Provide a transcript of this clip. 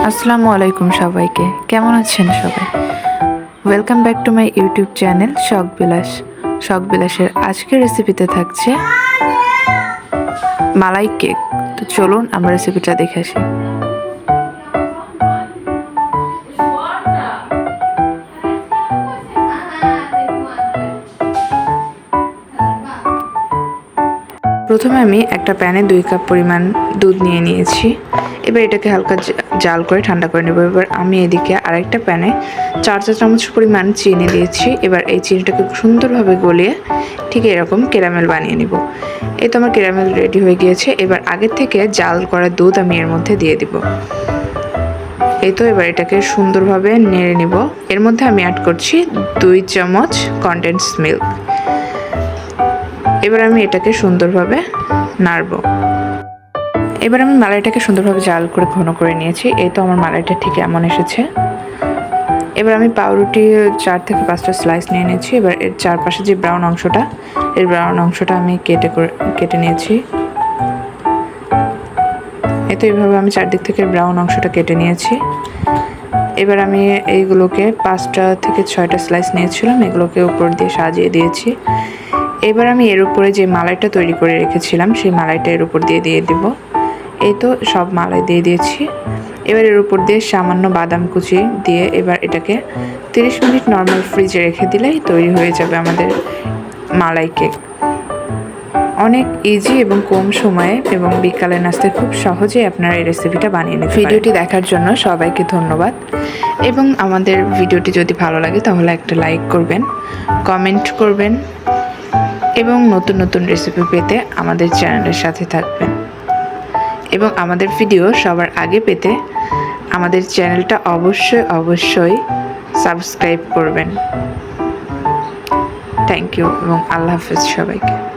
আসসালামু আলাইকুম সবাইকে। কেমন আছেন সবাই? Welcome back to my YouTube channel শখ বিলাস শখ বিলাসের আজকের রেসিপিতে থাকছে মালাই কেক তো চলুন আমরা রেসিপিটা দেখে আসি। প্রথমে আমি একটা প্যানে দুই কাপ পরিমাণ দুধ নিয়ে নিয়েছি। এবার এটাকে হালকা জাল করে ঠান্ডা করে নেব। এবার আমি এদিকে আরেকটা প্যানে চার চা চামচ পরিমাণ চিনি দিয়েছি। এবার এই চিনিটাকে সুন্দরভাবে গলিয়ে ঠিক এরকম কেরামেল বানিয়ে নিব। এই তো আমার কেরামেল রেডি হয়ে গিয়েছে। এবার আগের থেকে জাল করা দুধ আমি এর মধ্যে দিয়ে দিব। এই তো এবার এটাকে সুন্দরভাবে নেড়ে নিব। এর মধ্যে আমি অ্যাড করছি দুই চামচ কনডেন্স মিল্ক এবার আমি এটাকে সুন্দরভাবে নাড়বো। এবার আমি মালাইটাকে সুন্দরভাবে জাল করে ঘন করে নিয়েছি। এই তো আমার মালাইটা ঠিক এমন এসেছে। এবার আমি পাউরুটি চার থেকে পাঁচটা স্লাইস নিয়ে নিয়েছি। এবার এর চারপাশে যে ব্রাউন অংশটা এর ব্রাউন অংশটা আমি কেটে করে, কেটে নিয়েছি। এই তো এইভাবে আমি চারদিক থেকে ব্রাউন অংশটা কেটে নিয়েছি। এবার আমি এইগুলোকে পাঁচটা থেকে ছয়টা স্লাইস নিয়েছিলাম। এগুলোকে উপর দিয়ে সাজিয়ে দিয়েছি। এবার আমি এর উপরে যে মালাইটা তৈরি করে রেখেছিলাম, সেই মালাইটা এর উপর দিয়ে দিয়ে দেব। এই তো সব মালাই দিয়ে দিয়েছি। এবার এর উপর দিয়ে সামান্য বাদাম কুচি দিয়ে এবার এটাকে তিরিশ মিনিট নর্মাল ফ্রিজে রেখে দিলেই তৈরি হয়ে যাবে আমাদের মালাই কেক। অনেক ইজি এবং কম সময়ে এবং বিকালে নাস্তায় খুব সহজেই আপনারা এই রেসিপিটা বানিয়ে নেবেন ভিডিওটি দেখার জন্য সবাইকে ধন্যবাদ। এবং আমাদের ভিডিওটি যদি ভালো লাগে তাহলে একটা লাইক করবেন কমেন্ট করবেন এবং নতুন নতুন রেসিপি পেতে আমাদের চ্যানেলের সাথে থাকবেন। এবং আমাদের ভিডিও সবার আগে পেতে আমাদের চ্যানেলটা অবশ্যই অবশ্যই সাবস্ক্রাইব করবেন। থ্যাংক ইউ এবং আল্লাহ হাফেজ সবাইকে।